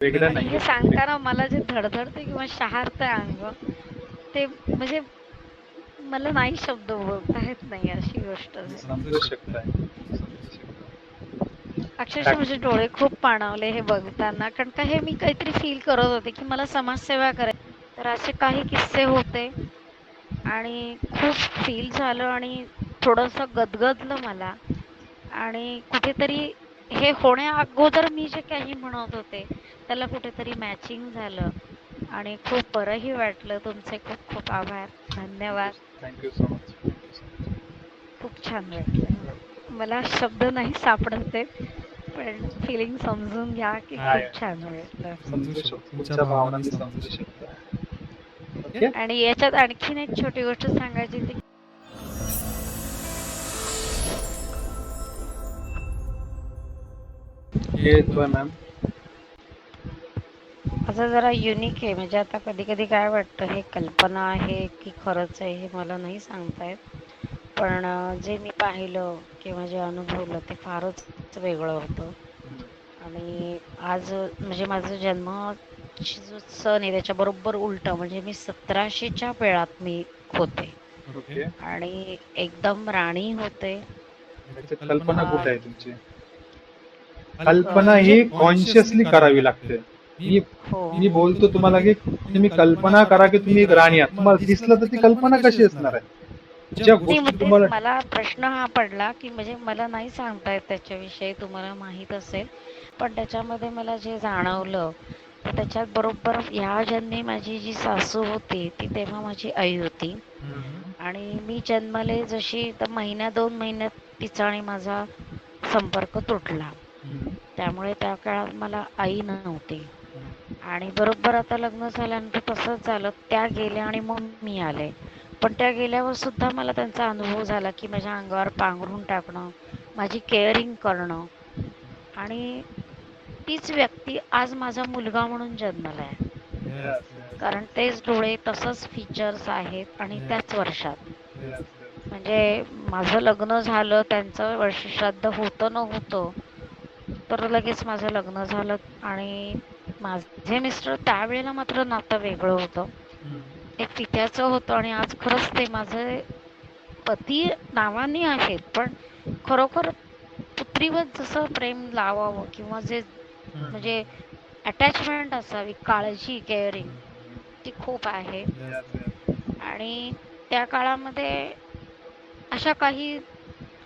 वेगळं आणि नाही हे सांगताना मला जे धडधडते किंवा शहारते अंग ते म्हणजे मला नाही शब्द बोलता येत नाही अशी गोष्ट. अक्षरशः माझे डोळे खूप पाणावले हे बघताना कारण का हे मी काहीतरी फील करत होते की मला समाजसेवा करायची तर असे काही किस्से होते आणि खूप फील झालं आणि थोडंसं गदगदलं मला. आणि कुठेतरी हे होण्या अगोदर मी जे काही म्हणत होते त्याला कुठेतरी मॅचिंग झालं. आणि खूप बरंही वाटलं. तुमचे खूप खूप आभार. धन्यवाद. थँक्यू सो मच खूप छान वाटलं. मला शब्द नाही सापडते पण फिलिंग समजून घ्या की. खूप छान वाटलं. समजू शकतो. तुमच्या भावना मी समजू शकतो. ओके? आणि याच्यात आणखीन एक छोटी गोष्ट सांगायची ती येतोय मॅम असं जरा युनिक आहे. म्हणजे आता कधी कधी काय वाटतं हे कल्पना आहे की खरंच आहे हे मला नाही सांगता येत. पण जे मी पाहिलं किंवा जे अनुभवलं ते फारच वेगळं होतं. आणि आज म्हणजे माझं जन्म जो सण आहे त्याच्या बरोबर उलट म्हणजे मी सतराशेच्या वेळात मी होते. आणि एकदम राणी होते. कल्पना कुठे आहे तुमची? कल्पना ही कॉन्शियसली करावी लागते. मी हो. मी बोलतो तुम्हाला की तुम्ही कल्पना करा की तुम्ही एक राणी आहात. तुम्हाला दिसलं तर ती कल्पना कशी असणार आहे? ज्या नाही गोष्टी तुम्हाला मला प्रश्न हा पडला की म्हणजे मला नाही सांगता येत त्याच्याविषयी तुम्हाला माहीत असेल. पण त्याच्यामध्ये मला जे जाणवलं तर त्याच्यात बरोबर ह्या जन्मी माझी जी सासू होती ती तेव्हा माझी आई होती. आणि मी जन्मले जशी तर महिन्या दोन महिन्यात तिचा आणि माझा संपर्क तुटला. त्यामुळे त्या काळात मला आई नव्हती. आणि बरोबर आता लग्न झाल्यानंतर तसंच झालं. त्या गेल्या आणि मग मी आले. पण त्या गेल्यावर सुद्धा मला त्यांचा अनुभव झाला की माझ्या अंगावर पांघरून टाकणं माझी केअरिंग करणं. आणि तीच व्यक्ती आज माझा मुलगा म्हणून जन्मला आहे. कारण तेच डोळे तसंच फीचर्स आहेत आणि त्याच वर्षात. म्हणजे माझं लग्न झालं त्यांचं वर्षश्राद्ध होतं न होतं तर लगेच माझं लग्न झालं आणि माझे मिस्टर त्यावेळेला मात्र नातं वेगळं होतं. एक पित्याचं होतं आणि आज खरंच ते माझे पती नावाने आहेत पण खरोखर पुत्रीवर जसं प्रेम लावावं किंवा जे म्हणजे अटॅचमेंट असावी काळजी केअरिंग ती खूप आहे. आणि त्या काळामध्ये अशा काही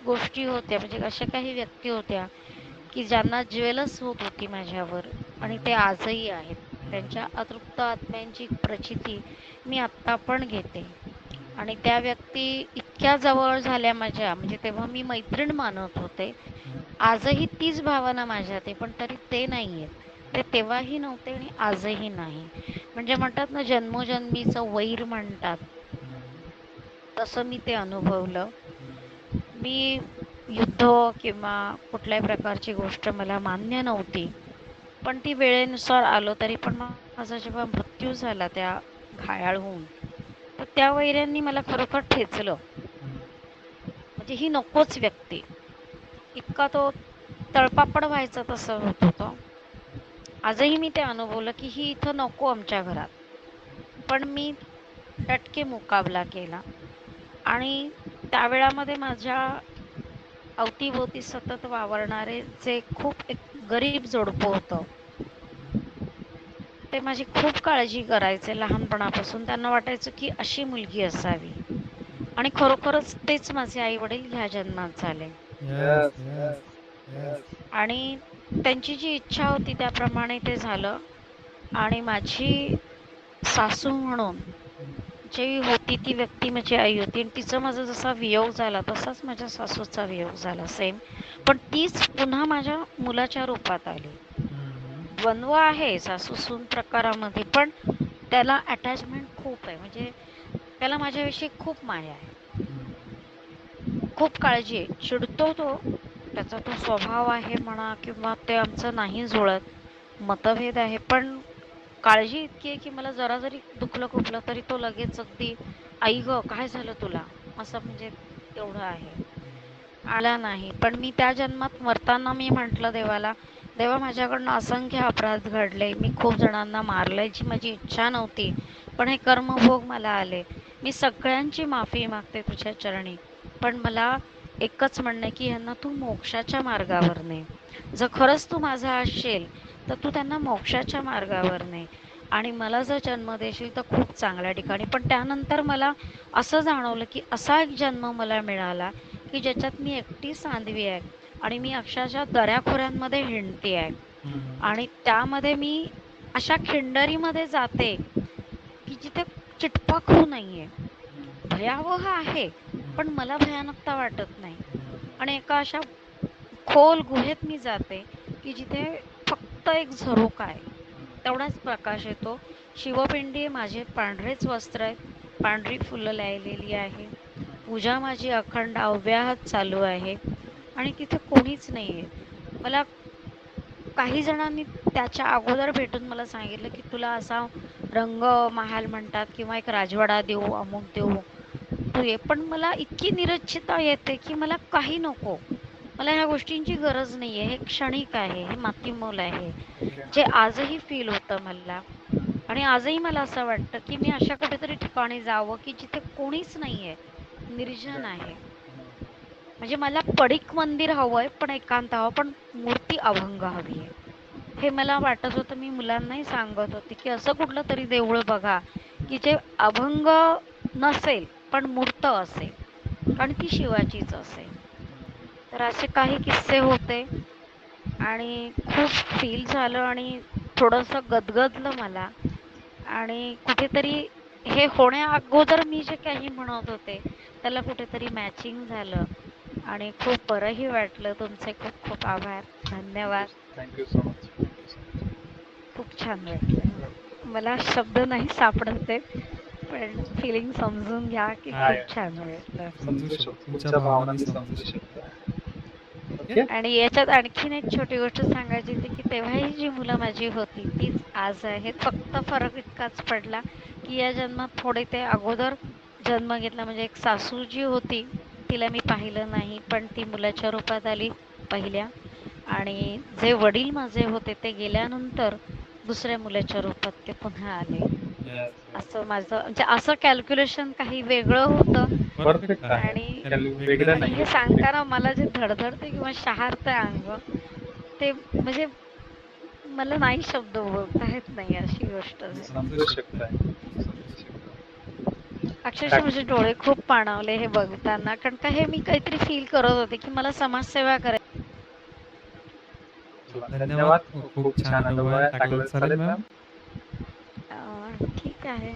गोष्टी होत्या म्हणजे अशा काही व्यक्ती होत्या की ज्यांना ज्वेलस होत होती माझ्यावर. आणि ते आजही आहेत. त्यांच्या अतृप्त आत्म्यांची प्रचिती मी आत्ता पण घेते. आणि त्या व्यक्ती इतक्या जवळ झाल्या माझ्या म्हणजे तेव्हा मी मैत्रीण मानत होते. आजही तीच भावना माझ्यात आहे पण तरी ते नाही आहेत ते तेव्हाही नव्हते आणि आजही नाही. म्हणजे म्हणतात ना जन्मोजन्मीचं वैर म्हणतात. तसं मी ते अनुभवलं. मी युद्ध किंवा कुठल्याही प्रकारची गोष्ट मला मान्य नव्हती. पण ती वेळेनुसार आलो तरी पण माझा जेव्हा मृत्यू झाला त्या घायाळ होऊन तर त्या वैऱ्यांनी मला खरोखर ठेचलं. म्हणजे ही नकोच व्यक्ती. इतका तो तळपापड व्हायचा तसं होत होतं. आजही मी ते अनुभवलं की ही इथं नको आमच्या घरात. पण मी डटके मुकाबला केला. आणि त्यावेळामध्ये माझ्या अवतीभोवती सतत वावरणारे जे खूप एक गरीब जोडपं होतं ते माझी खूप काळजी करायचे लहानपणापासून. त्यांना वाटायचं की अशी मुलगी असावी. आणि खरोखरच तेच माझे आई वडील ह्या जन्मात झाले. आणि त्यांची जी इच्छा होती त्याप्रमाणे ते झालं. आणि माझी सासू म्हणून जी होती ती व्यक्ती माझी आई होती. आणि तिचं माझा जसा वियोग झाला तसाच माझ्या सासूचा वियोग झाला सेम पण तीच पुन्हा माझ्या मुलाच्या रूपात आली. द्वंद्व आहे सासूसून प्रकारामध्ये पण त्याला अटॅचमेंट खूप आहे. म्हणजे त्याला माझ्याविषयी खूप माया आहे. खूप काळजी आहे. चिडतो तो त्याचा तो स्वभाव आहे म्हणा किंवा ते आमचं नाही जुळत मतभेद आहे. पण काळजी इतकी आहे की मला जरा जरी दुखलं खुपलं तरी तो लगेच अगदी आई ग काय झालं तुला? असं म्हणजे एवढं आहे. आला नाही. पण मी त्या जन्मात मरताना मी म्हंटल देवाला तेव्हा माझ्याकडनं असंख्य अपराध घडले. मी खूप जणांना मारल्याची माझी इच्छा नव्हती. पण हे कर्मभोग मला आले. मी सगळ्यांची माफी मागते तुझ्या चरणी. पण मला एकच म्हणणं की ह्यांना तू मोक्षाच्या मार्गावर ने. जर खरंच तू माझा असशील तर तू त्यांना मोक्षाच्या मार्गावर ने. आणि मला जर जन्म देशील तर खूप चांगल्या ठिकाणी. पण त्यानंतर मला असं जाणवलं की असा एक जन्म मला मिळाला की ज्याच्यात मी एकटी सांधवी आहे. आणि मी अक्षरशः दऱ्याखोऱ्यांमध्ये हिंडते आहे आणि त्यामध्ये मी अशा खिंडरीमध्ये जाते की जिथे चिटपाखरू नाहीये. भयावह आहे पण मला भयानकता वाटत नाही. आणि एका अशा खोल गुहेत मी जाते की जिथे फक्त एक झरोका आहे. तेवढाच प्रकाश येतो. शिवपिंडी माझे पांढरेच वस्त्र आहेत. पांढरी फुलं लायलेली आहे. पूजा माझी अखंड अव्याहत चालू आहे. आणि तिथे कोणीच नाही आहे मला काही जणांनी त्याच्या अगोदर भेटून मला सांगितलं की तुला असा रंग महाल म्हणतात किंवा एक राजवाडा देऊ अमुक देऊ. तू ये. पण मला इतकी निरच्छता येते की मला काही नको. मला ह्या गोष्टींची गरज नाही आहे हे क्षणिक आहे. हे मातीमोल आहे. जे आजही फील होतं मला. आणि आजही मला असं वाटतं की मी अशा कुठेतरी ठिकाणी जावं की जिथे कोणीच नाही आहे निर्जन आहे. म्हणजे मला पडीक मंदिर हवं आहे पण एकांत हवं पण मूर्ती अभंग हवी आहे. हे मला वाटत होतं मी मुलांनाही सांगत होते की असं कुठलं तरी देऊळ बघा की जे अभंग नसेल पण मूर्त असेल कारण ती शिवाचीच असेल. तर असे काही किस्से होते आणि खूप फील झालं आणि थोडंसं गदगदलं मला. आणि कुठेतरी हे होण्या अगोदर मी जे काही म्हणत होते त्याला कुठेतरी मॅचिंग झालं. आणि खूप बरंही वाटलं. तुमचे खूप खूप आभार. धन्यवाद. थँक्यू सो मच खूप छान वाटलं. मला शब्द नाही सापडत आहेत पण फिलिंग समजून घ्या की आहे. खूप छान वाटलं. आणि याच्यात आणखीन एक छोटी गोष्ट सांगायची होती की तेव्हाही जी मुलं माझी होती तीच आज आहेत फक्त फरक इतकाच पडला की या जन्मात थोडे ते अगोदर जन्म घेतला. म्हणजे एक सासू जी होती तिला मी पाहिलं नाही पण ती मुलाच्या रूपात आली पहिल्या. आणि जे वडील माझे होते ते गेल्यानंतर दुसऱ्या मुलाच्या रूपात ते पुन्हा आले. असं माझं म्हणजे असं कॅल्क्युलेशन काही वेगळं होतं. आणि हे सांगताना मला जे धडधडते किंवा शहारते अंग ते म्हणजे मला नाही शब्द बोलता येत नाही अशी गोष्ट. अक्षरशः माझे डोळे खूप पाणावले हे बघताना. कारण का हे मी काहीतरी फील करत होते की मला समाजसेवा करायची धन्यवाद. खूप छान अनुभव चालेल मॅम. ठीक आहे.